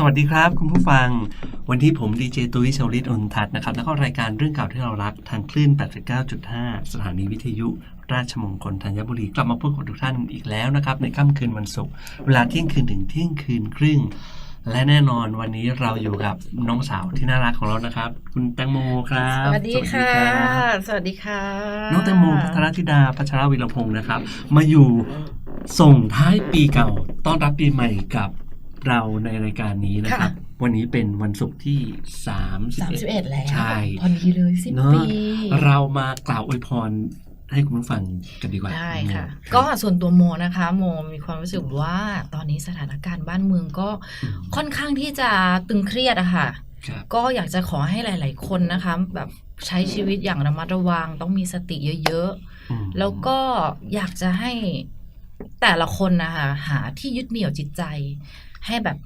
สวัสดีครับ คุณผู้ฟัง วันที่ผมดีเจตุ้ยชาวลิตอนุทัศน์นะครับ แล้วก็รายการเรื่องเก่าที่เรารักทางคลื่น 89.5 สถานีวิทยุ ราชมงคลธัญบุรี กลับมาพบกับทุกท่านอีกแล้วนะครับ ในค่ำคืนวันศุกร์เวลาเที่ยงคืนถึงเที่ยงคืนครึ่ง และแน่นอนวันนี้เราอยู่กับน้องสาวที่น่ารักของเรานะครับ คุณแตงโมครับ สวัสดีค่ะรับสวัสดีค่ะ น้องแตงโมพัทรธิดาพัชรวิรพงศ์นะครับ มาอยู่ส่งท้ายปีเก่าต้อนรับปีใหม่กับ เราในรายการนี้นะครับ วันนี้เป็นวันศุกร์ที่3สามสิบเอ็ดแล้วใช่พอดีเลยสิ้นเนอะปีเรามากล่าวอวยพรให้คุณผู้ฟังกันดีกว่าได้ค่ะอืมก็ส่วนตัวโมนะคะ โมมีความรู้สึกว่าตอนนี้สถานการณ์บ้านเมืองก็อืมค่อนข้างที่จะตึงเครียดอะค่ะครับก็อยากจะขอให้หลาย ๆ คนนะคะ แบบใช้ชีวิตอย่างระมัดระวังต้องมีสติเยอะอืมๆแล้วก็อยากจะให้แต่ละคนนะคะหาที่ยึดเหนี่ยวจิตใจ ให้แบบ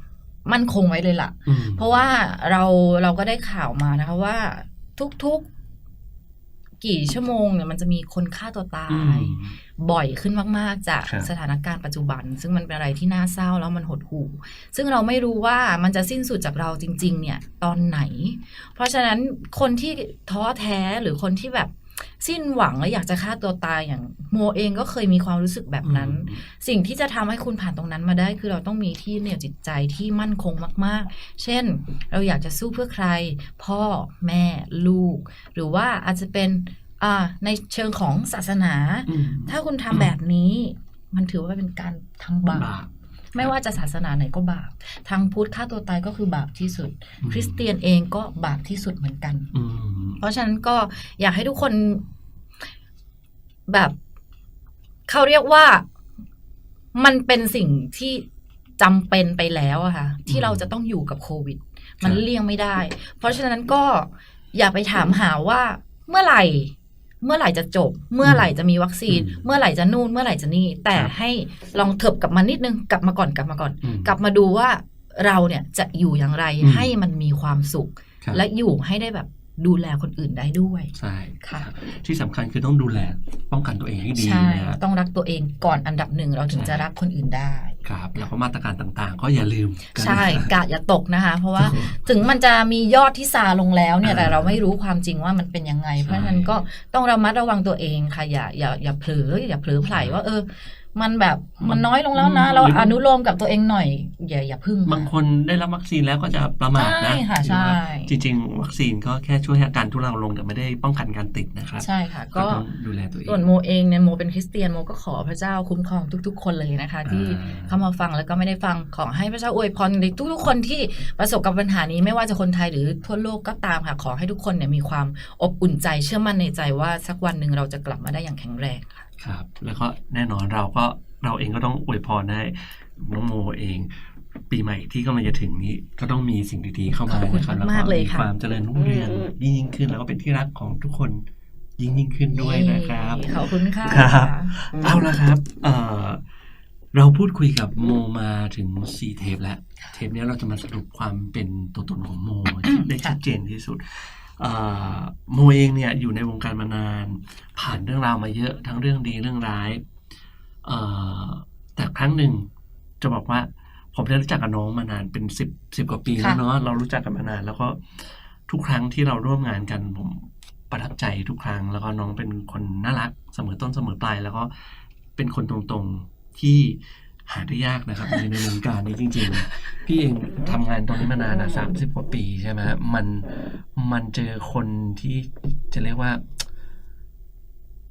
มั่นคงไว้เลยล่ะอืมเพราะว่าเราเราก็ได้ข่าวมานะคะว่าทุกๆกี่ชั่วโมงเนี่ยมันจะมีคนฆ่าตัวตาอืยมบ่อยขึ้นมาก ๆ จากครับสถานการณ์ปัจจุบัน ซึ่งมันเป็นอะไรที่น่าเศร้าแล้วมันหดหู่ ซึ่งเราไม่รู้ว่ามันจะสิ้นสุดจากเราจริง ๆ เนี่ย ตอนไหน เพราะฉะนั้นคนที่ท้อแท้หรือคนที่แบบ สิ้นหวังและอยากจะฆ่าตัวตายอย่างโมเองก็เคยมีความรู้สึกแบบนั้น สิ่งที่จะทำให้คุณผ่านตรงนั้นมาได้ คือเราต้องมีที่เหนี่ยวจิตใจที่มั่นคงมาก ๆ เช่น เราอยากจะสู้เพื่อใคร พ่อแม่ลูก หรือว่าอาจจะเป็นอ่าในเชิงของศาสนาอืมถ้าคุณทำแบบนี้ มันถือว่าเป็นการทำบาบาปปไม่ว่าจะศาสนาไหนก็บาป ทางพุทธฆ่าตัวตายก็คือบาปที่สุดอืมคริสเตียนเองก็บาปที่สุดเหมือนกันอืม เพราะฉะนั้นก็อยากให้ทุกคนแบบเขาเรียกว่ามันเป็นสิ่งที่จำเป็นไปแล้วอะค่ะ ที่เราจะต้องอยู่กับโควิด มันเลี่ยงไม่ได้ เพราะฉะนั้นก็อย่าไปถามหาว่าเมื่อไหร่ เมื่อไหร่จะจบ เมื่อไหร่จะมีวัคซีน เมื่อไหร่จะนู่น เมื่อไหร่จะนี่ แต่ให้ลองเถิบกลับมานิดนึงกลับมาก่อนกลับมาก่อนอืมกลับมาดูว่าเราเนี่ยจะอยู่อย่างไรอืมให้มันมีความสุขครับและอยู่ให้ได้แบบ ดูแลคนอื่นได้ด้วยใช่ค่ะรับที่สำคัญคือต้องดูแลป้องกันตัวเองให้ดีใช่นะครับต้องรักตัวเองก่อนอันดับหนึ่งเราถึงใช่จะรักคนอื่นได้ครับแล้วก็มาตรการต่างๆ ก็อย่าลืมกันใช่นะครับกะอย่าตกนะคะ เพราะว่าถึงมันจะมียอดที่ซาลงแล้วเนี่ยอ่าแต่เราไม่รู้ความจริงว่ามันเป็นยังไง เพราะฉะนั้นก็ต้องระมัดระวังตัวเองค่ะอย่าอย่าอย่าเผลออย่าเผลอไผลว่าเออ มันแบบมันน้อยลงแล้วนะอืมเราหรืออนุโลมกับตัวเองหน่อย อย่าอย่าพึ่ง บางคนได้รับวัคซีนแล้วก็จะประมาทนะใช่ค่ะใช่จริง ๆ วัคซีนก็แค่ช่วยให้อาการทุเลาลงแต่ไม่ได้ป้องกันการติดนะครับใช่ค่ะ ก็ก็ต้องดูแลตัวเองส่วนโมเองเนี่ยโมเป็นคริสเตียนโมก็ขอพระเจ้าคุ้มครองทุก ๆ คนเลยนะคะ ที่อ่าเข้ามาฟังแล้วก็ไม่ได้ฟังขอให้พระเจ้าอวยพรในทุก ๆ คนที่ประสบกับปัญหานี้ไม่ว่าจะคนไทยหรือทั่วโลกก็ตามค่ะขอให้ทุกคนเนี่ยมีความอบอุ่นใจเชื่อมั่นในใจว่าสักวันหนึ่งเราจะกลับมาได้อย่างแข็งแรงค่ะ ครับ แล้วก็แน่นอนเราก็เราเองก็ต้องอวยพรให้น้องโมเอง ปีใหม่ที่กำลังจะถึงนี้ก็ต้องมีสิ่งดีๆเข้ามาขอบคุณนะครับแล้วมากเลยมีค่ะความเจริญรุ่งเรืองอืมยิ่งยิ่งขึ้นแล้วก็เป็นที่รักของทุกคนยิ่งยิ่งขึ้นด้วยนะครับขอบคุณค่ะครับ เอาละครับเอ่อเราพูดคุยกับโมมาถึงสี่เทปแล้ว เทปนี้เราจะมาสรุปความเป็นตัวตนของโมที่ได้ชัดเจนที่สุดเอ่อ โมเองเนี่ยอยู่ในวงการมานาน ผ่านเรื่องราวมาเยอะทั้งเรื่องดีเรื่องร้ายเอ่อแต่ครั้งหนึ่งจะบอกว่าผมได้รู้จักกับน้องมานานเป็นสิบสิบกว่าปีแล้วเนาะเรารู้จักกันมานาน แล้วก็ทุกครั้งที่เราร่วมงานกัน ผมประทับใจทุกครั้ง แล้วก็น้องเป็นคนน่ารักเสมอต้นเสมอปลายแล้วก็เป็นคนตรงๆที่ หาได้ยากนะครับ ในในวงการนี้จริง ๆ พี่เองทำงานตรงนี้มานานนะสามสิบกว่าปีใช่ไหมมันมันเจอคนที่จะเรียกว่า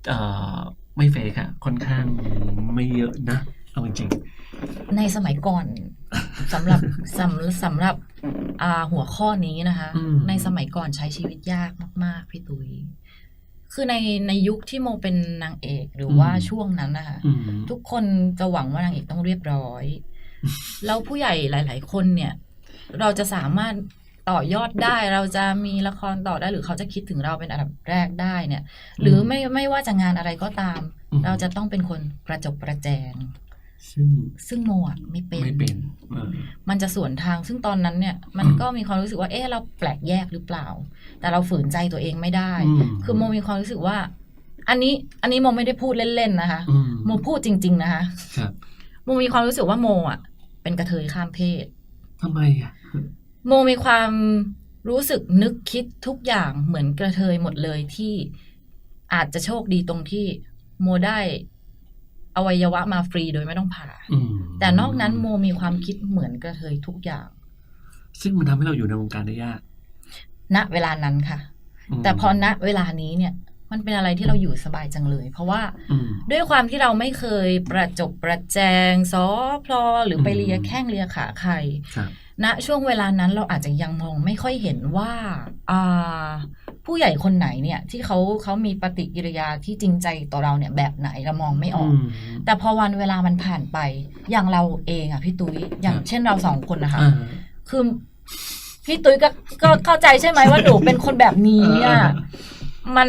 เอ่อไม่เฟกอะค่อนข้างไม่เยอะนะ เอาจริงในสมัยก่อนสำหรับสำสำหรับอ่าหัวข้อนี้นะคะอืมในสมัยก่อนใช้ชีวิตยากมาก ๆ พี่ตุ้ย คือในในยุคที่โมเป็นนางเอกหรือว่าอืมช่วงนั้นนะคะอืมทุกคนจะหวังว่านางเอกต้องเรียบร้อย แล้วผู้ใหญ่หลาย ๆ คนเนี่ย เราจะสามารถต่อยอดได้เราจะมีละครต่อได้หรือเขาจะคิดถึงเราเป็นอันดับแรกได้เนี่ย หรือไม่ไม่ว่าจะงานอะไรก็ตามอืมเราจะต้องเป็นคนประจบประแจง ซึ่งซึ่งโมอะไม่เป็น ไม่เป็นเออมันจะสวนทางซึ่งตอนนั้นเนี่ย มันก็มีความรู้สึกว่าเอ๊ะเราแปลกแยกหรือเปล่า แต่เราฝืนใจตัวเองไม่ได้อืมคือโมมีความรู้สึกว่า อันนี้อันนี้โมไม่ได้พูดเล่นๆนะคะ อืมโมพูดจริง ๆ นะคะครับโมมีความรู้สึกว่าโมอะเป็นกระเทยข้ามเพศ ทำไมอะ โมมีความรู้สึกนึกคิดทุกอย่างเหมือนกระเทยหมดเลยที่อาจจะโชคดีตรงที่โมได้ อวัยวะมาฟรีโดยไม่ต้องผ่าอืมแต่นอกนั้นโมมีความคิดเหมือนกระเทยทุกอย่าง ซึ่งมันทำให้เราอยู่ในวงการได้ยาก ณเวลานั้นค่ะมแต่พอณเวลานี้เนี่ย มันเป็นอะไรที่เราอยู่สบายจังเลย เพราะว่าอืมด้วยความที่เราไม่เคยประจบประแจงซอพลอหรือไปอืมเลียแข้งเลียขาใครครับณช่วงเวลานั้นเราอาจจะยังมองไม่ค่อยเห็นว่าอ่า ผู้ใหญ่คนไหนเนี่ย ที่เขาเขามีปฏิกิริยาที่จริงใจต่อเราเนี่ย แบบไหนเรามองไม่ออกมแต่พอวันเวลามันผ่านไป อย่างเราเองอะพี่ตุ้ยอย่างครับเช่นเราสองคนนะคะอ่าคือพี่ตุ้ยก็ก็เข้าใจใช่ไหมว่าหนูเป็นคนแบบนี้อะมัน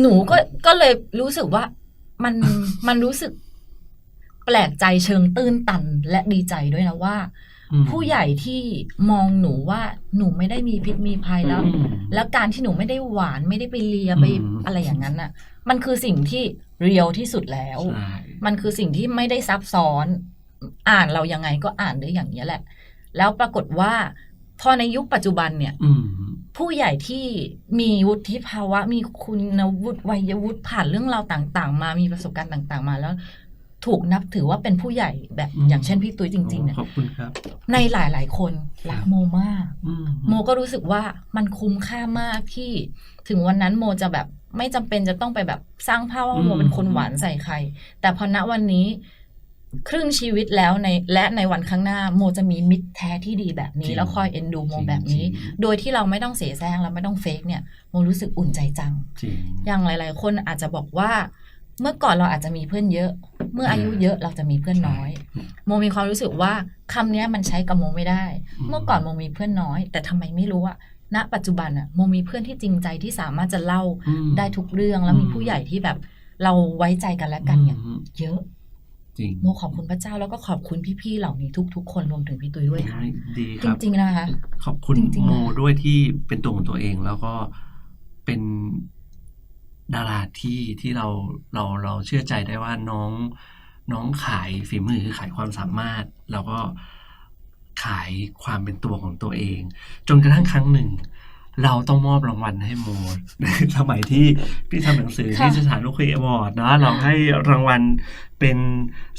หนูก็ก็เลยรู้สึกว่ามันมันรู้สึกแปลกใจเชิงตื้นตันและดีใจด้วยนะว่าอืม ผู้ใหญ่ที่มองหนูว่าหนูไม่ได้มีพิษมีภัยแล้วอืมแล้วการที่หนูไม่ได้หวานไม่ได้ไปเลียไปอืมอะไรอย่างนั้นน่ะ มันคือสิ่งที่เรียวที่สุดแล้วใช่มันคือสิ่งที่ไม่ได้ซับซ้อน อ่านเรายังไงก็อ่านได้อย่างนี้ยแหละ แล้วปรากฏว่าพอในยุคปัจจุบันเนี่ยอืมผู้ใหญ่ที่มีวุฒิภาวะ มีคุณวุฒิวัยวุฒิผ่านเรื่องราวต่าง ๆ มามีประสบการณ์ต่าง ๆ มาแล้ว ถูกนับถือว่าเป็นผู้ใหญ่แบบอืมอย่างเช่นพี่ตุ้ยจริงๆเนี่ยขอบคุณครับ ในหลาย ๆ คนรักโมมากอืมโมก็รู้สึกว่ามันคุ้มค่ามากที่ถึงวันนั้นโมจะแบบไม่จำเป็นจะต้องไปแบบสร้างภาพว่าโมเป็นคนหวานใส่ใคร แต่พอณวันนี้ครึ่งชีวิตแล้วในและในวันข้างหน้าโมจะมีมิตรแท้ที่ดีแบบนี้ แล้วคอยเอ็นดูโมแบบนี้ โดยที่เราไม่ต้องเสียแซงแล้วไม่ต้องเฟกเนี่ยโมรู้สึกอุ่นใจจังจริงอย่างหลาย ๆ คนอาจจะบอกว่า เมื่อก่อนเราอาจจะมีเพื่อนเยอะ เมื่ออายุเยอะเราจะมีเพื่อนน้อย โมมีความรู้สึกว่าคำเนี้ยมันใช้กับโมไม่ได้อืมเมื่อก่อนโมมีเพื่อนน้อย แต่ทำไมไม่รู้อะณปัจจุบันอะโมมีเพื่อนที่จริงใจที่สามารถจะเล่าอืมได้ทุกเรื่องแล้วมีอืมผู้ใหญ่ที่แบบเราไว้ใจกันและกันเนี่ยอืมเยอะจริงโมขอบคุณพระเจ้าแล้วก็ขอบคุณพี่ๆเหล่านี้ทุก ๆ คนรวมถึงพี่ตุ้ยด้วยค่ะดีคจรับริงๆนะคะขอบคุณจริงๆโมนะด้วยที่เป็นตัวของตัวเองแล้วก็เป็น ดาราที่ที่เราเราเราเชื่อใจได้ว่าน้องน้องขายฝีมือขายความสามารถ แล้วก็ขายความเป็นตัวของตัวเอง จนกระทั่งครั้งหนึ่ง เราต้องมอบรางวัลให้โมในสมัยที่พี่ทำหนังสือค่ะที่สถานโลกอวอร์ดนะเราให้รางวัลเป็น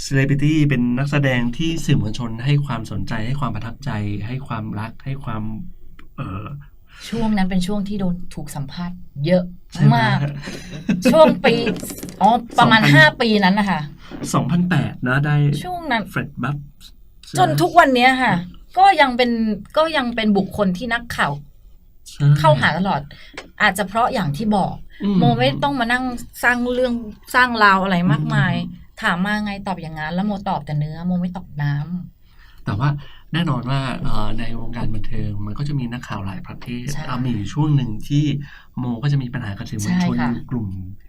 เซเลบริตี้เป็นนักแสดงที่สื่อมวลชนให้ความสนใจให้ความประทับใจ ให้ความรักให้ความเออ ช่วงนั้นเป็นช่วงที่โดนถูกสัมภาษณ์เยอะใช่ไหมาก ช่วงปีอ๋อประมาณสองพันห้าปีนั้นนะคะสองพันแปดนะได้ช่วงนั้นเฟรดบัฟจนทุกวันเนี้ยค่ะ ก็ยังเป็นก็ยังเป็นบุคคลที่นักข่าวใช่เข้าหาตลอด อาจจะเพราะอย่างที่บอกอืโมไม่ต้องมานั่งสร้างเรื่องสร้างราวอะไรมากมายอืมถามมาไงตอบอย่างนั้นแล้วโมตอบแต่เนื้อ โมไม่ตอบน้ำ แต่ว่าแน่นอนว่าเอ่อในวงการบันเทิงมันก็จะมีนักข่าวหลายประเภทใช่อะมีอยู่ช่วงหนึ่งที่โมก็จะมีปัญหากับสื่อมวลชนใช่ค่ะกลุ่ม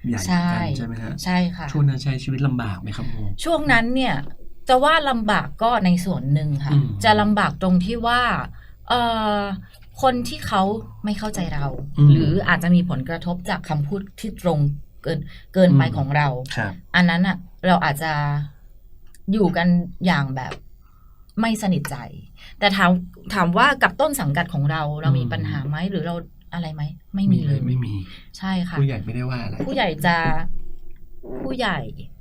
ใหญ่ใช่กันใช่ไหมฮะใช่ค่ะช่วงนั้นใช้ชีวิตลำบากไหมครับโมช่วงนั้นเนี่ยจะว่าลำบากก็ในส่วนหนึ่งค่ะอืมจะลำบากตรงที่ว่าเอ่อคนที่เขาไม่เข้าใจเราอืมหรืออาจจะมีผลกระทบจากคำพูดที่ตรงเกินเกินไปอืมของเราครับอันนั้นอะเราอาจจะอยู่กันอย่างแบบ ไม่สนิทใจ แต่ถามถามว่ากับต้นสังกัดของเราเรามีอืมปัญหาไหมหรือเราอะไรไหมไม่มีเลยไม่มี ใช่ค่ะผู้ใหญ่ไม่ได้ว่าอะไรผู้ใหญ่จะผู้ใหญ่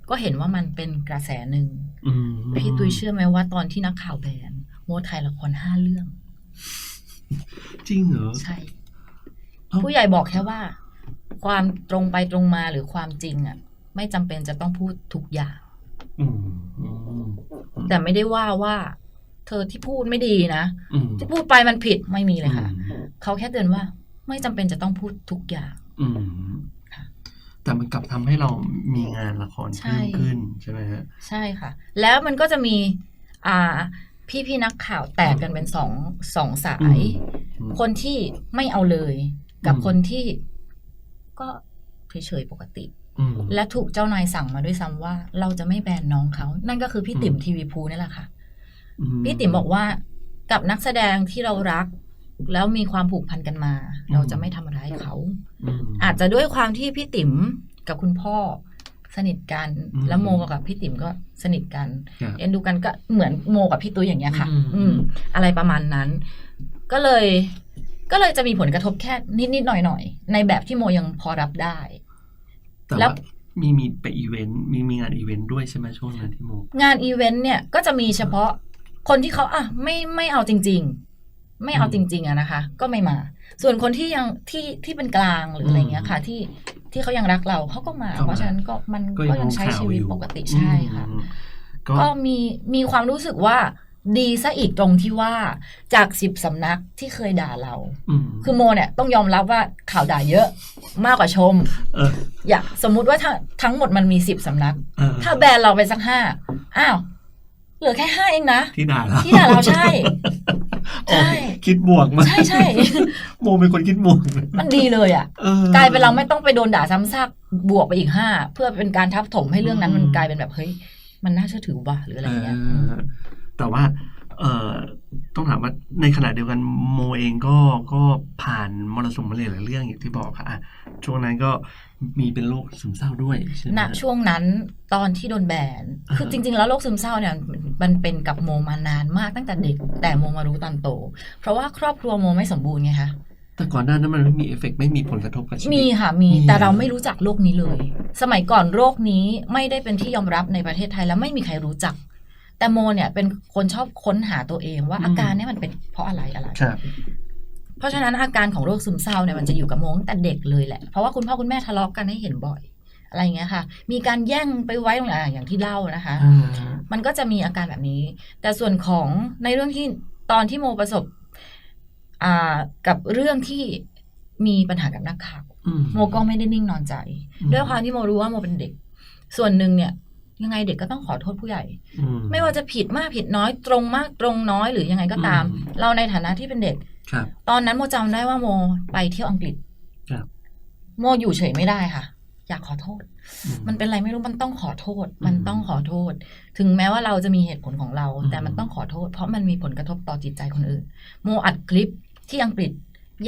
ก็เห็นว่ามันเป็นกระแสหนึ่งอืมพี่ตุ้ยเชื่อไหมว่าตอนที่นักข่าวแบนโมถ่ายละครห้าเรื่อง จริงเหรอใช่เอ้าผู้ใหญ่บอกแค่ว่า ความตรงไปตรงมาหรือความจริงอะ ไม่จำเป็นจะต้องพูดทุกอย่างอืมอืมแต่ไม่ได้ว่าว่า เธอที่พูดไม่ดีนะอืมที่พูดไปมันผิดไม่มีเลยค่ะอืมเขาแค่เตือนว่า ไม่จำเป็นจะต้องพูดทุกอย่าง อืมค่ะแต่มันกลับทำให้เรามีงานละครใช่เพิ่มขึ้นใช่ไหมฮะใช่ค่ะ แล้วมันก็จะมี อ่า พี่พี่ๆนักข่าวแตกกันเป็นสองสองสายอืมคนที่ไม่เอาเลย กับอืมคนที่ก็เฉยๆปกติอืมและถูกเจ้านายสั่งมาด้วยซ้ำว่า เราจะไม่แบนน้องเขา นั่นก็คือพี่ติ๋มอืมทีวีพูนี่แหละค่ะอื พี่ติ๋มบอกว่ากับนักแสดงที่เรารัก แล้วมีความผูกพันกันมาอืมเราจะไม่ทำร้ายเขาอืมอาจจะด้วยความที่พี่ติ๋มกับคุณพ่อสนิทกันอืมแล้วโมกับพี่ติ๋มก็สนิทกันครับเอ็นดูกันก็เหมือนโมกับพี่ตุ้ยอย่างเงี้ยค่ะ อืมอืมอะไรประมาณนั้น ก็เลย ก็เลยจะมีผลกระทบแค่นิดๆหน่อยๆในแบบที่โมยังพอรับได้แต่แล้วว่ามีมีไปอีเวนต์มีมีงานอีเวนต์ด้วยใช่ไหมช่วงนั้นที่โมงานอีเวนต์เนี่ยก็จะมีเฉพาะ คนที่เขาอะไม่ไม่เอาจริง ๆ ไม่เอาจริง ๆอะนะคะ ก็ไม่มา ส่วนคนที่ยังที่ที่เป็นกลางหรืออะไรเงี้ยค่ะ ที่ที่เขายังรักเราเขาก็มา เพราะฉะนั้นก็มันก็ยังใช้ชีวิตปกติใช่ค่ะอืมก็ก็มีมีความรู้สึกว่าดีซะอีกตรงที่ว่าจากสิบสำนักที่เคยด่าเราอืมคือโมเนี่ยต้องยอมรับว่าข่าวด่าเยอะมากกว่าชมเอออย่าสมมุติว่าทั้งทั้งหมดมันมีสิบสำนักเออถ้าแบนเราไปสักห้าอ้าว เหลือแค่ห้าเองนะ ที่ด่าเราที่ด่าเราใช่ใช่โอ้คิดบวกมากใช่ใช่โมเป็นคนคิดบวก มันดีเลยอะเออกลายเป็นเราไม่ต้องไปโดนด่าซ้ำซากบวกไปอีกห้าเพื่อเป็นการทับถมให้เรื่องนั้นมันกลายเป็นแบบเฮ้ยมันน่าเชื่อถือว่ะหรืออะไรเงี้ยเออแต่ว่าเออต้องถามว่าในขณะเดียวกันโมเองก็ก็ผ่านมรสุมมาเลยหลายเรื่องอย่างที่บอกค่ะอะช่วงนั้นก็ มีเป็นโรคซึมเศร้าด้วยใช่ไหมณช่วงนั้นตอนที่โดนแบนอ่าคือจริง ๆ แล้วโรคซึมเศร้าเนี่ยมันเป็นกับโมมานานมากตั้งแต่เด็ก แต่โมมารู้ตอนโต เพราะว่าครอบครัวโมไม่สมบูรณ์ไงคะแต่ก่อนหน้านั้นมันไม่มีเอฟเฟกต์ไม่มีผลกระทบกับชีวิตมีค่ะมีมีแต่เราไม่รู้จักโรคนี้เลย สมัยก่อนโรคนี้ไม่ได้เป็นที่ยอมรับในประเทศไทยแล้วไม่มีใครรู้จัก แต่โมเนี่ยเป็นคนชอบค้นหาตัวเองว่าอาการเนี่ยมันเป็นเพราะอะไรอะไรค รับเพราะฉะนั้นอาการของโรคซึมเศร้าเนี่ยมันจะอยู่กับโมตั้งแต่เด็กเลยแหละ เพราะว่าคุณพ่อคุณแม่ทะเลาะกันให้เห็นบ่อยอะไรอย่างเงี้ยค่ะ มีการแย่งไปไว้ตรงไหนอย่างที่เล่านะคะ มันก็จะมีอาการแบบนี้ แต่ส่วนของในเรื่องที่ตอนที่โมประสบอ่ากับเรื่องที่มีปัญหากับนักข่าวอืมโมก็ไม่ได้นิ่งนอนใจอืมด้วยความที่โมรู้ว่าโมเป็นเด็ก ส่วนหนึ่งเนี่ยยังไงเด็กก็ต้องขอโทษผู้ใหญ่อืไม่ว่าจะผิดมากผิดน้อยตรงมากตรงน้อยหรือยังไงก็ตามอืมเราในฐานะที่เป็นเด็กครับ ตอนนั้นโมจำได้ว่าโมไปเที่ยวอังกฤษครับโมอยู่เฉยไม่ได้ค่ะ อยากขอโทษอืมันเป็นอะไรไม่รู้มันต้องขอโทษ มันอืมต้องขอโทษ ถึงแม้ว่าเราจะมีเหตุผลของเราอืมแต่มันต้องขอโทษ เพราะมันมีผลกระทบต่อจิตใจคนอื่น โมอัดคลิปที่อังกฤษ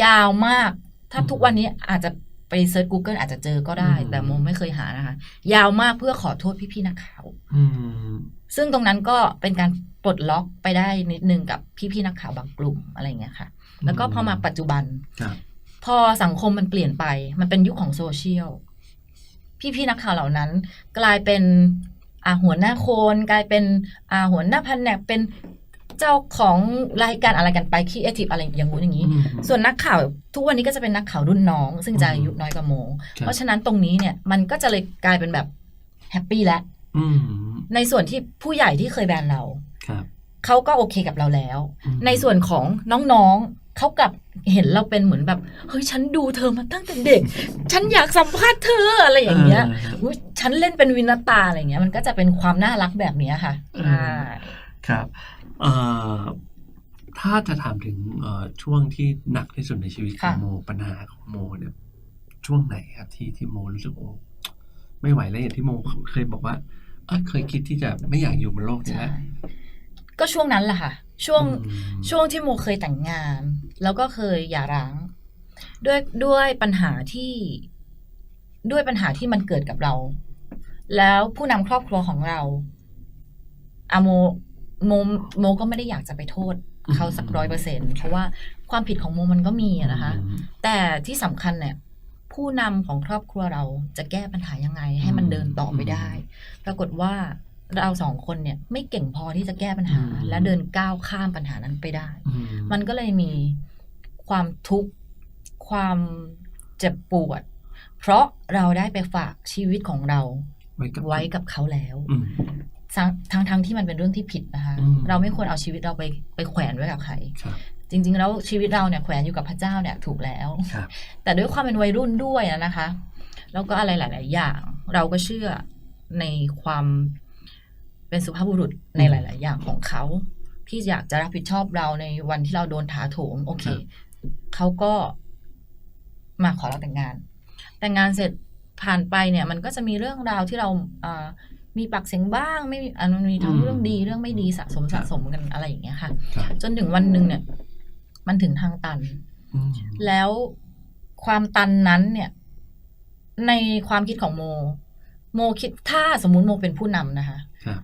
ยาวมาก ถ้าทุกวันนี้อาจจะไปเซิร์ช Google อาจจะเจอก็ได้ แต่โมไม่เคยหานะคะ ยาวมากเพื่อขอโทษพี่ๆนักข่าวอืมซึ่งตรงนั้นก็เป็นการ ปลดล็อกไปได้นิดนึงกับพี่ๆนักข่าวบางกลุ่มอะไรอย่างเงี้ยค่ะ แล้วก็พอมาปัจจุบันครับพอสังคมมันเปลี่ยนไป มันเป็นยุคของโซเชียล พี่ๆนักข่าวเหล่านั้น กลายเป็นอ่าหัวหน้าโคนกลายเป็นอ่าหัวหน้าแผนกเป็นเจ้าของรายการอะไรกันไปคีเอทีฟอะไรอย่างงู้นอย่างนี้อืมส่วนนักข่าวทุกวันนี้ก็จะเป็นนักข่าวรุ่นน้อง ซึ่งจะอืมอายุน้อยกว่าโมครับเพราะฉะนั้นตรงนี้เนี่ยมันก็จะเลยกลายเป็นแบบแฮปปี้แล้วอืมในส่วนที่ผู้ใหญ่ที่เคยแบนเราครับ เขาก็โอเคกับเราแล้วอืมในส่วนของน้องๆเขากลับเห็นเราเป็นเหมือนแบบเฮ้ยฉันดูเธอมาตั้งแต่เด็ก ฉันอยากสัมภาษณ์เธออะไรอย่างเงี้ยอุ๊ยฉันเล่นเป็นวินาตาอะไรเงี้ย มันก็จะเป็นความน่ารักแบบเนี้ยค่ะเออใช่ครับเอ่อถ้าจะถามถึงเอ่อช่วงที่หนักที่สุดในชีวิตของโมปัญหาของโมเนี่ยช่วงไหนครับที่ที่โมรู้สึกโอ้ไม่ไหวแล้วอย่างที่โมเคยบอกว่าเอยเคยคิดที่จะไม่อยากอยู่บนโลกนี้ใช่แล้ว ก็ช่วงนั้นแหละค่ะ ช่วงอืมช่วงที่โมเคยแต่งงาน แล้วก็เคยหย่าร้าง ด้วยด้วยปัญหาที่ด้วยปัญหาที่มันเกิดกับเรา แล้วผู้นำครอบครัวของเราอะโมโมโมก็ไม่ได้อยากจะไปโทษเขาสักร้อยเปอร์เซ็นเพราะว่าความผิดของโมมันก็มีอะนะคะอืมแต่ที่สำคัญเนี่ยผู้นำของครอบครัวเราจะแก้ปัญหายังไง ให้มันอืมเดินต่อไปได้ ปรากฏว่า เราสองคนเนี่ยไม่เก่งพอที่จะแก้ปัญหาอืมและเดินก้าวข้ามปัญหานั้นไปได้อืมันก็เลยมีความทุกข์ความเจ็บปวด เพราะเราได้ไปฝากชีวิตของเรา ไว้กับไว้กับเขาแล้วอืมทั้งทั้งทั้งที่มันเป็นเรื่องที่ผิดนะคะอืมเราไม่ควรเอาชีวิตเราไปไปแขวนไว้กับใครครับจริง ๆ แล้วชีวิตเราเนี่ยแขวนอยู่กับพระเจ้าเนี่ยถูกแล้วครับแต่ด้วยความเป็นวัยรุ่นด้วยนะนะคะ แล้วก็อะไรหลาย ๆ อย่าง เราก็เชื่อในความ เป็นสุภาพบุรุษในหลาย ๆ อย่างของเขา ที่อยากจะรับผิดชอบเราในวันที่เราโดนถาโถมโอเคครับเขาก็มาขอเราแต่งงาน แต่งงานเสร็จผ่านไปเนี่ย มันก็จะมีเรื่องราวที่เราอ่ามีปากเสียงบ้างไม่มีอันมันมีทั้งอืมเรื่องดีเรื่องไม่ดีสะสมครัสะบสมกันอะไรอย่างเงี้ยค่ะครับจนถึงวันหนึ่งเนี่ย มันถึงทางตันอืมแล้วความตันนั้นเนี่ย ในความคิดของโม โมคิดถ้าสมมุติโมเป็นผู้นำนะคะครับ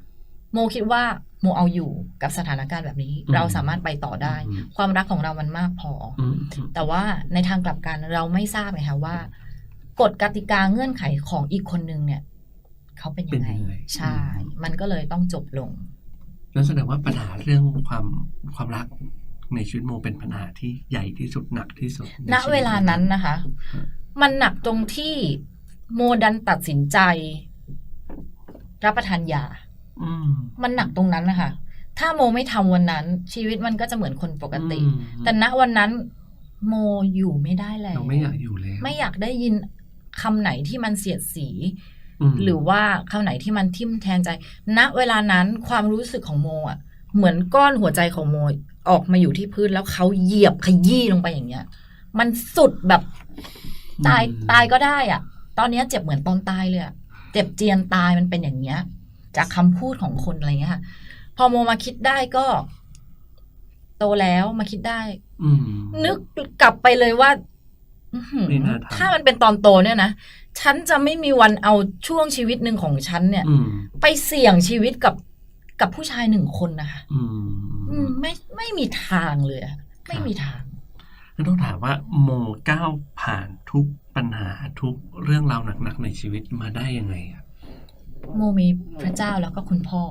โมคิดว่าโมเอาอยู่กับสถานการณ์แบบนี้อืมเราสามารถไปต่อได้อืมความรักของเรามันมากพอออืมแต่ว่าในทางกลับกันเราไม่ทราบไงคะว่ากฎกติกาเงื่อนไขของอีกคนนึงเนี่ยเขาเป็นยังไงเป็นยังไง ใช่ มันก็เลยต้องจบลงนั่นแสดงว่าปัญหาเรื่องความความรักในชีวิตโมเป็นปัญหาที่ใหญ่ที่สุดหนักที่สุดณในชีตเวลานั้นนะคะครับมันหนักตรงที่โมดันตัดสินใจ รับประทานยาอื มมันหนักตรงนั้นนะคะถ้าโมไม่ทำวันนั้น ชีวิตมันก็จะเหมือนคนปกติอืมแต่ณวันนั้น โมอยู่ไม่ได้แล้วเราไม่อยากอยู่แล้วไม่อยากได้ยินคำไหนที่มันเสียดสีมหรือว่าคำไหนที่มันทิ่มแทนใจ ณเวลานั้นความรู้สึกของโมอะ เหมือนก้อนหัวใจของโมออกมาอยู่ที่พื้นแล้วเขาเหยียบขยี้ลงไปอย่างเงี้ย มันสุดแบบตายอืมตายก็ได้อะ ตอนเนี้ยเจ็บเหมือนตอนตายเลยอะเจ็บเจียนตายมันเป็นอย่างเงี้ย จากคำพูดของคนอะไรเงี้ยค่ะ พอโมมาคิดได้ก็ โตแล้วมาคิดได้ อืมนึกกลับไปเลยว่าอื้อหือไม่น่าทำถ้ามันเป็นตอนโตเนี่ยนะฉันจะไม่มีวันเอาช่วงชีวิตหนึ่งของฉันเนี่ยอืมไปเสี่ยงชีวิตกับกับผู้ชายหนึ่งคนนะคะอือืมมไม่ไม่มีทางเลยอะไม่มีทางงั้นต้องถามว่าโมก้าวผ่านทุกปัญหาทุกเรื่องราวหนักๆในชีวิตมาได้ยังไงอะ โมมีพระเจ้าแล้วก็คุณพ่อ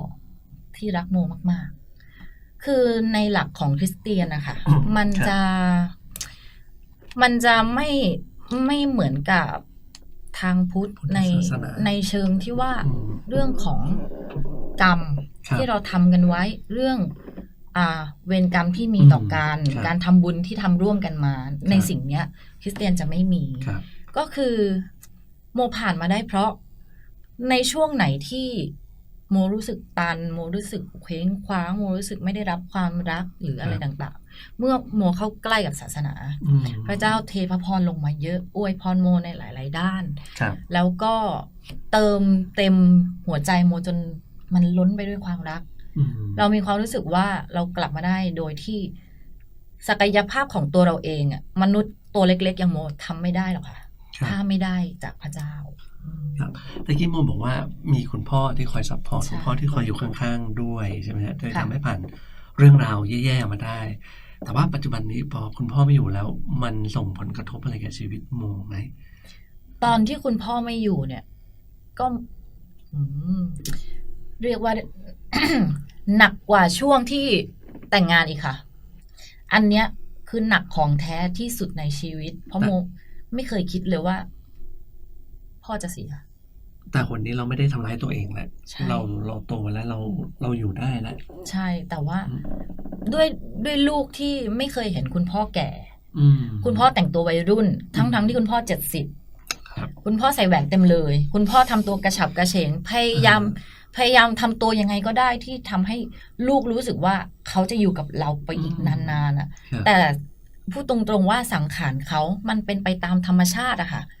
ที่รักโมมาก ๆ คือในหลักของคริสเตียนนะคะมันจะมันจะไม่ไม่เหมือนกับทางพุทธพุทธในศาสนาในเชิงที่ว่าอืมเรื่องของกรรมครับที่เราทำกันไว้เรื่องอ่าเวรกรรมที่มีต่อกันครับการทำบุญที่ทำร่วมกันมา ในสิ่งเนี้ย คริสเตียนจะไม่มีครับก็คือโมผ่านมาได้เพราะ ในช่วงไหนที่โมรู้สึกตัน โมรู้สึกเคว้งคว้าง โมรู้สึกไม่ได้รับความรักหรืออะไรครับต่างๆ เมื่อโมเข้าใกล้กับศาสนาอืมพระเจ้าเทพระพรลงมาเยอะอวยพรโมในหลาย ๆ ด้านครับแล้วก็เติมเต็มหัวใจโมจนมันล้นไปด้วยความรักอืมเรามีความรู้สึกว่าเรากลับมาได้โดยที่ศักยภาพของตัวเราเองอะมนุษย์ตัวเล็ก ๆ อย่างโมทำไม่ได้หรอกค่ะครับถ้าไม่ได้จากพระเจ้าอืม ครับตะกี้โมบอกว่ามีคุณพ่อที่คอยซัพพอร์ตใช่คุณพ่อที่คอยอยู่ข้างๆด้วยใช่ไหมฮะโดยค่ะทำให้ผ่านเรื่องราวแย่ๆมาได้ แต่ว่าปัจจุบันนี้พอคุณพ่อไม่อยู่แล้ว มันส่งผลกระทบอะไรกับชีวิตโมไหมตอนที่คุณพ่อไม่อยู่เนี่ย ก็อืมเรียกว่าหนักกว่าช่วงที่แต่งงานอีกค่ะ อันเนี้ยคือหนักของแท้ที่สุดในชีวิต เพราะโมไม่เคยคิดเลยว่า พ่อจะเสีย แต่คนนี้เราไม่ได้ทำร้ายตัวเองแหละใช่เราเราโตแล้วเราเราอยู่ได้แล้วใช่แต่ว่าอืมด้วยด้วยลูกที่ไม่เคยเห็นคุณพ่อแก่อืมคุณพ่อแต่งตัววัยรุ่น ทั้งทั้งที่คุณพ่อเจ็ดสิบครับคุณพ่อใส่แหวนเต็มเลย คุณพ่อทำตัวกระฉับกระเฉงพยายามพยายามทำตัวยังไงก็ได้ที่ทำให้ลูกรู้สึกว่าเขาจะอยู่กับเราไปอีกอืมนานๆอะครับแต่พูดตรงๆว่าสังขารเขามันเป็นไปตามธรรมชาติอะค่ะอืม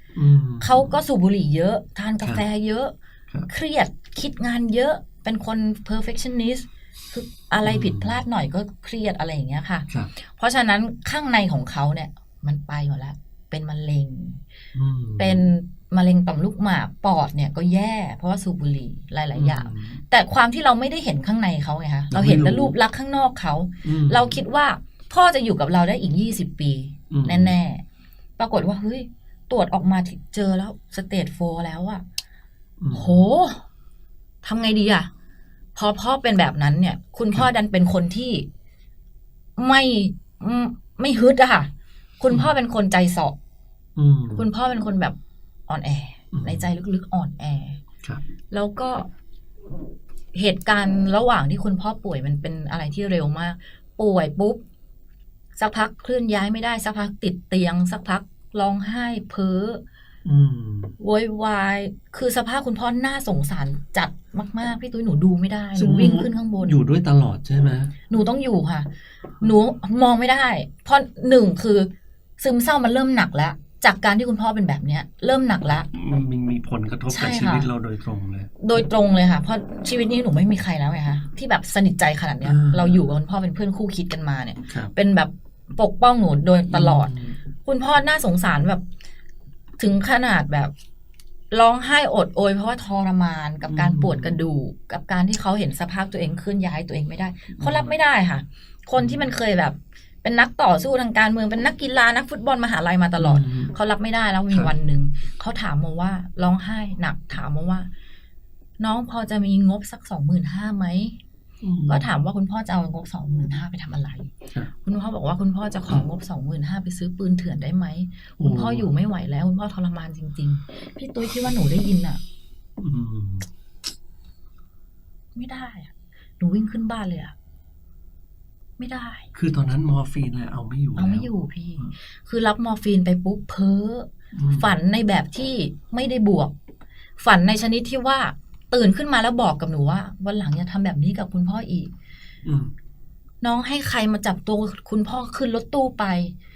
เขาก็สูบบุหรี่เยอะ ทานกาแฟเยอะครับเครียดคิดงานเยอะเป็นคน perfectionist คืออะไรอืมผิดพลาดหน่อยก็เครียดอะไรอย่างเงี้ยค่ะครับเพราะฉะนั้นข้างในของเขาเนี่ย มันไปหมดแล้ว เป็นมะเร็งอืมเป็นมะเร็งต่อมลูกหมากปอดเนี่ยก็แย่ เพราะว่าสูบบุหรี่หลาย ๆ อย่าง แต่ความที่เราไม่ได้เห็นข้างในเขาไงคะเราเห็นแต่รูปลักษณ์ข้างนอกเขาอืมเราคิดว่าพ่อจะอยู่กับเราได้อีกยี่สิบปีอืมแน่ ๆ ปรากฏว่าเฮ้ย ตรวจออกมาเจอแล้วสเตจโฟแล้วอะอืมโหทำไงดีอะพอพ่อเป็นแบบนั้นเนี่ย คุณพ่อดันเป็นคนที่ไม่อืมไม่ฮึดอะค่ะ คุณพ่อเป็นคนใจเสาะอืมคุณพ่อเป็นคนแบบอ่อนแออืมในใจลึกๆอ่อนแอครับแล้วก็เหตุการณ์ระหว่างที่คุณพ่อป่วยมันเป็นอะไรที่เร็วมาก ป่วยปุ๊บ สักพักเคลื่อนย้ายไม่ได้ สักพักติดเตียง สักพัก ร้องไห้เพ้ออืมโวยวาย คือสภาพคุณพ่อน่าสงสารจัดมากๆ พี่ตุ้ยหนูดูไม่ได้หซึ่นูงวิ่งขึ้นข้างบน อยู่ด้วยตลอดใช่ไหมหนูต้องอยู่ค่ะ หนูมองไม่ได้ เพราะหนึ่งคือ ซึมเศร้ามันเริ่มหนักแล้ว จากการที่คุณพ่อเป็นแบบเนี้ย เริ่มหนักแล้วมันมีมีผลกระทบใช่กับค่ะชีวิตเราโดยตรงเลย โดยตรงเลยค่ะ เพราะชีวิตนี้หนูไม่มีใครแล้วไงคะที่แบบสนิทใจขนาดเนี้ยอ่าเราอยู่กับคุณพ่อเป็นเพื่อนคู่คิดกันมาเนี่ยครับเป็นแบบปกป้องหนูโดยตลอดม คุณพ่อน่าสงสารแบบ ถึงขนาดแบบร้องไห้อดโอยเพราะว่าทรมานกับการปวดกระดูกกับการที่เขาเห็นสภาพตัวเองเคลื่อนย้ายตัวเองไม่ได้เขารับไม่ได้ค่ะ คนที่มันเคยแบบ เป็นนักต่อสู้ทางการเมืองเป็นนักกีฬานักฟุตบอลมหาลัยมาตลอดมเขารับไม่ได้แล้วมีครับวันหนึ่งเขาถามมาว่าร้องไห้หนักถามมาว่า น้องพอจะมีงบสักสองหมื่นห้าไหมอืม ก็ถามว่าคุณพ่อจะเอางบสองหมื่นห้าไปทำอะไรครับคุณพ่อบอกว่าคุณพ่อจะของบสองหมื่นห้าไปซื้อปืนเถื่อนได้ไหม คุณพ่ออยู่ไม่ไหวแล้ว คุณพ่อทรมานจริง ๆ พี่ตุ้ยคิดว่าหนูได้ยินอะอืมไม่ได้อะหนูวิ่งขึ้นบ้านเลยอะไม่ได้ คือตอนนั้นมอร์ฟีนอะเอาไม่อยู่เอาไม่แล้วอยู่พี่อืมคือรับมอร์ฟีนไปปุ๊บเพ้ออืมฝันในแบบที่ไม่ได้บวก ฝันในชนิดที่ว่า ตื่นขึ้นมาแล้วบอกกับหนูว่า วันหลังอย่าทำแบบนี้กับคุณพ่ออีกอืมน้องให้ใครมาจับตัวคุณพ่อขึ้นรถตู้ไป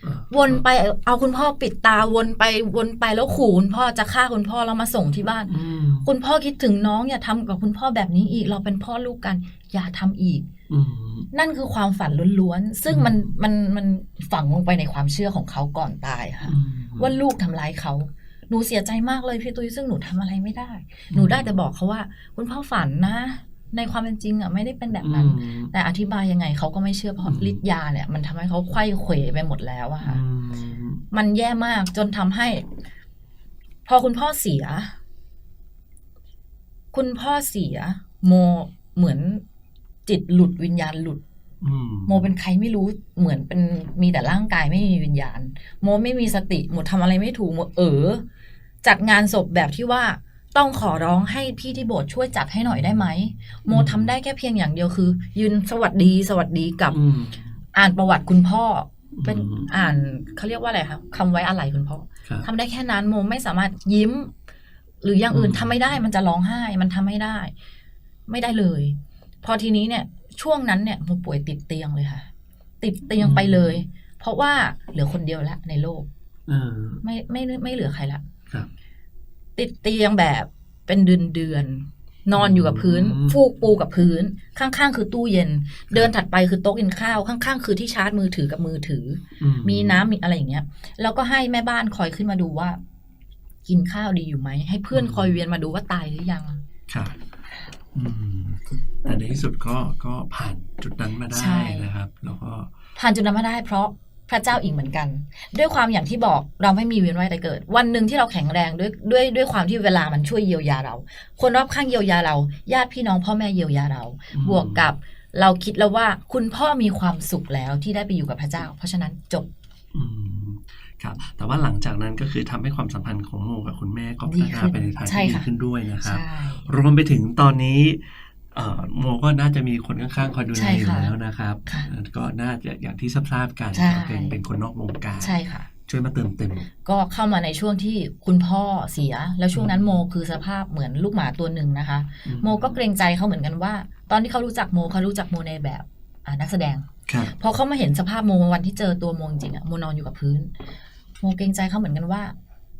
อะวนไปเอาคุณพ่อปิดตาวนไปวนไปแล้วขู่คุณพ่อจะฆ่าคุณพ่อแล้วมาส่งที่บ้านอืมคุณพ่อคิดถึงน้องอย่าทำกับคุณพ่อแบบนี้อีก เราเป็นพ่อลูกกัน อย่าทำอีกอืมนั่นคือความฝันล้วนๆซึ่งอืมมันมันมันฝังลงไปในความเชื่อของเขาก่อนตายอะค่ะอืมว่าลูกทำร้ายเขา หนูเสียใจมากเลยพี่ตุ้ยซึ่งหนูทำอะไรไม่ได้ หนูได้แต่บอกเขาว่า คุณพ่อฝันนะ ในความเป็นจริงอะไม่ได้เป็นแบบนั้นอืมแต่อธิบายยังไงเขาก็ไม่เชื่อเพราะอืมฤทธิ์ยาเนี่ย มันทำให้เขาไขว้เขวไปหมดแล้วอะค่ะอืมมันแย่มากจนทำให้ พอคุณพ่อเสีย คุณพ่อเสีย โมเหมือนจิตหลุดวิญญาณหลุดอืม โมเป็นใครไม่รู้เหมือนเป็นมีแต่ร่างกายไม่มีวิญญาณ โมไม่มีสติโมทำอะไรไม่ถูกโมเออจัดงานศพแบบที่ว่าต้องขอร้องให้พี่ที่โบสถ์ช่วยจัดให้หน่อยได้ไหม โมทำได้แค่เพียงอย่างเดียวคือ ยืนสวัสดีสวัสดีกับอืมอ่านประวัติคุณพ่อ เป็นอืมอ่านเขาเรียกว่าอะไรคะคำไว้อะไรคุณพ่อครับทำได้แค่นั้นโมไม่สามารถยิ้ม หรืออย่างอื่นอืมทำไม่ได้มันจะร้องไห้มันทำไม่ได้ ไม่ได้เลย พอทีนี้เนี่ย ช่วงนั้นเนี่ยโมป่วยติดเตียงเลยค่ะ ติดเตียงไปเลย เพราะว่าเหลือคนเดียวละในโลกเออไม่ไม่ไม่เหลือใครละครับติดเตียงแบบเป็นเดือนเดือนๆนอนอยู่กับพื้นอืมฟูกปูกับพื้น ข้างๆ คือตู้เย็น เดินถัดไปคือโต๊ะกินข้าว ข้างๆ คือที่ชาร์จมือถือกับมือถืออืมีน้ำมีอะไรอย่างเงี้ย แล้วก็ให้แม่บ้านคอยขึ้นมาดูว่า กินข้าวดีอยู่ไหม ให้เพื่อนคอยเวียนมาดูว่าตายหรือยังครับอืม แต่ในที่สุดก็ก็ผ่านจุดนั้นมาได้ใช่นะครับ แล้วก็ผ่านจุดนั้นมาได้เพราะพระเจ้าอีกเหมือนกัน ด้วยความอย่างที่บอกเราไม่มีเวียนว่ายแต่เกิด วันหนึ่งที่เราแข็งแรงด้วยด้วยด้วยความที่เวลามันช่วยเยียวยาเรา คนรอบข้างเยียวยาเรา ญาติพี่น้องพ่อแม่เยียวยาเราอืมบวกกับเราคิดแล้วว่าคุณพ่อมีความสุขแล้วที่ได้ไปอยู่กับพระเจ้า เพราะฉะนั้นจบอืมครับแต่ว่าหลังจากนั้นก็คือทำให้ความสัมพันธ์ของโมกับคุณแม่ก็พัฒนาไปในทางใช่ที่ดีค่ะขึ้นด้วยนะครับใช่รวมไปถึงตอนนี้เอ่อ โมก็น่าจะมีคนข้างๆคอยดูแลใช่อยู่ค่ะแล้วนะครับค่ะเอ่อก็น่าจะอย่างที่ทราบๆกันใช่ก็เป็นเป็นคนนอกวงการใช่ค่ะ ช่วยมาเติมเต็ม ก็เข้ามาในช่วงที่คุณพ่อเสีย แล้วช่วงนั้นโมคือสภาพเหมือนลูกหมาตัวหนึ่งนะคะอืโมก็เกรงใจเขาเหมือนกันว่า ตอนที่เขารู้จักโมเขารู้จักโมในแบบอ่านักแสดงครับพอเขามาเห็นสภาพโมวันที่เจอตัวโมจริงๆอะโมนอนอยู่กับพื้น โมเกรงใจเขาเหมือนกันว่า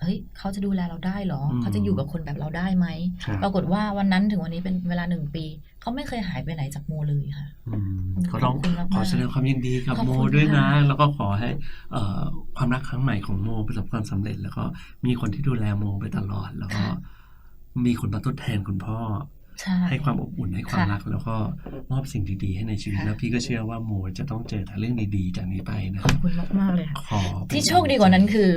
เฮ้ยเขาจะดูแลเราได้เหรออืมเขาจะอยู่กับคนแบบเราได้ไหมครับปรากฏว่าวันนั้นถึงวันนี้เป็นเวลาหนึ่งปี เขาไม่เคยหายไปไหนจากโมเลยค่ะอืมก็ต้องขอบคุณมากๆขอแสดงความยินดีกับขอบโมคุณด้วยนะค่ะแล้วก็ขอให้เอ่อความรักครั้งใหม่ของโมประสบความสำเร็จ แล้วก็มีคนที่ดูแลโมไปตลอด แล้วก็มีคนมาทดแทนคุณพ่อใช่ให้ความอบอุ่นให้ความค่ะรักแล้วก็มอบสิ่งดีๆให้ในชีวิตค่ะแล้วพี่ก็เชื่อว่าโมจะต้องเจอแต่เรื่องดีๆจากนี้ไปนะขคอรับบคุณมากๆเลยค่ะขอเป็นที่โชคดีกว่านั้นคือ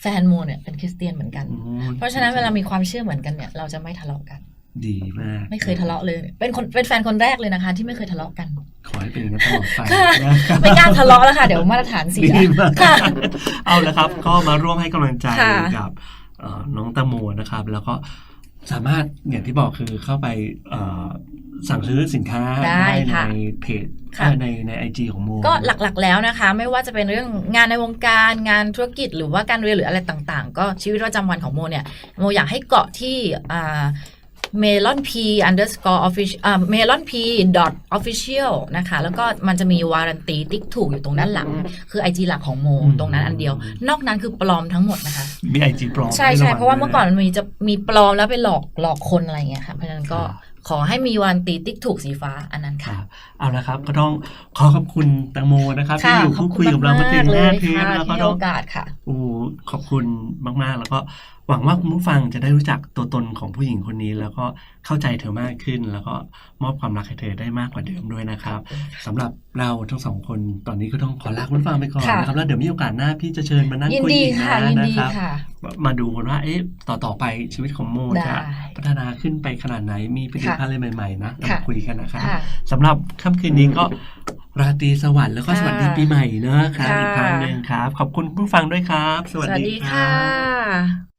แฟนโมเนี่ยเป็นคริสเตียนเหมือนกันอืมเพราะฉะนั้นเวลามีความเชื่อเหมือนกันเนี่ย เราจะไม่ทะเลาะกัน ดีมาก ไม่เคยทะเลาะเลย เป็นคนเป็นแฟนคนแรกเลยนะคะ ที่ไม่เคยทะเลาะกัน ขอให้เป็นอย่างนั้นตลอดไปค่ะ นะครับไม่กล้าทะเลาะแล้วค่ะ เดี๋ยวมาตรฐานเสียดีมากค่ะเอาละครับ ก็มาร่วมให้กำลังใจค่ะ กับเอ่อน้องแตงโมนะครับ แล้วก็สามารถอย่างที่บอกคือเข้าไปเอ่อสั่งซื้อสินค้าได้ค่ะในเพจค่ะเอ่อ ในในไอจีของโมก็หลักๆแล้วนะคะ ไม่ว่าจะเป็นเรื่องงานในวงการงานธุรกิจหรือว่าการเรียนหรืออะไรต่างๆ ก็ชีวิตประจำวันของโมเนี่ยโมอยากให้เกาะที่อ่า melon p underscore official อ่า melon p dot official นะคะ แล้วก็มันจะมีวารันตีติ๊กถูกอยู่ตรงด้านหลัง คือ IG หลักของโมอืมตรงนั้นอันเดียว นอกนั้นคือปลอมทั้งหมดนะคะ มีไอจีปลอม ใช่ห้ใช่งเพราะว่าด้ยเมื่อก่อนมันมีจะมีปลอมแล้วไปหลอกหลอกคนอะไรอย่างเงี้ยค่ะเพราะฉะนั้นก็ครับ ขอให้มีวารันตีติ๊กถูกสีฟ้าอันนั้นคค่ะรับเอาละครับ ก็ต้องขอขอบคุณแตังโมนะครับ ที่ค่ะอยู่ขอบพูดคุคุยณกับเรามาถึงมากๆเลห้ายเทปค่ะแล้วก็ที่ต้โอองกาสค่ะโอ้ขอบคุณมากๆ แล้วก็ หวังว่าคุณผู้ฟังจะได้รู้จักตัวตนของผู้หญิงคนนี้ แล้วก็เข้าใจเธอมากขึ้น แล้วก็มอบความรักให้เธอได้มากกว่าเดิมด้วยนะครับสำหรับเราทั้งสองคนตอนนี้ก็ต้องขอลาคุณผู้ฟังไปก่อนค่ะนะครับแล้วเดี๋ยวมีโอกาสหน้าพี่จะเชิญมานั่งยินคุยดีอีกค่ะนะยินนะดีครับค่ะมาดูกันว่าเอ๊ะต่อต่อไปชีวิตของโมได้จะพัฒนาขึ้นไปขนาดไหนมีผลิตภัณฑ์อะไรใหม่ๆนะเราค่ะมาคุยกันนะครับค่ะสำหรับค่ำคืนนี้ก็ราตรีสวัสดิ์แล้วก็ค่ะสวัสดีปีใหม่นะครับค่ะอีกครั้งหนึ่งครับ ขอบคุณผู้ฟังด้วยครับ สวัสดีครัค่ะบ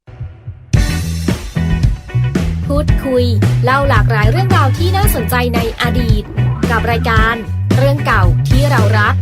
พูดคุย เล่าหลากหลายเรื่องราวที่น่าสนใจในอดีต กับรายการ เรื่องเก่าที่เรารัก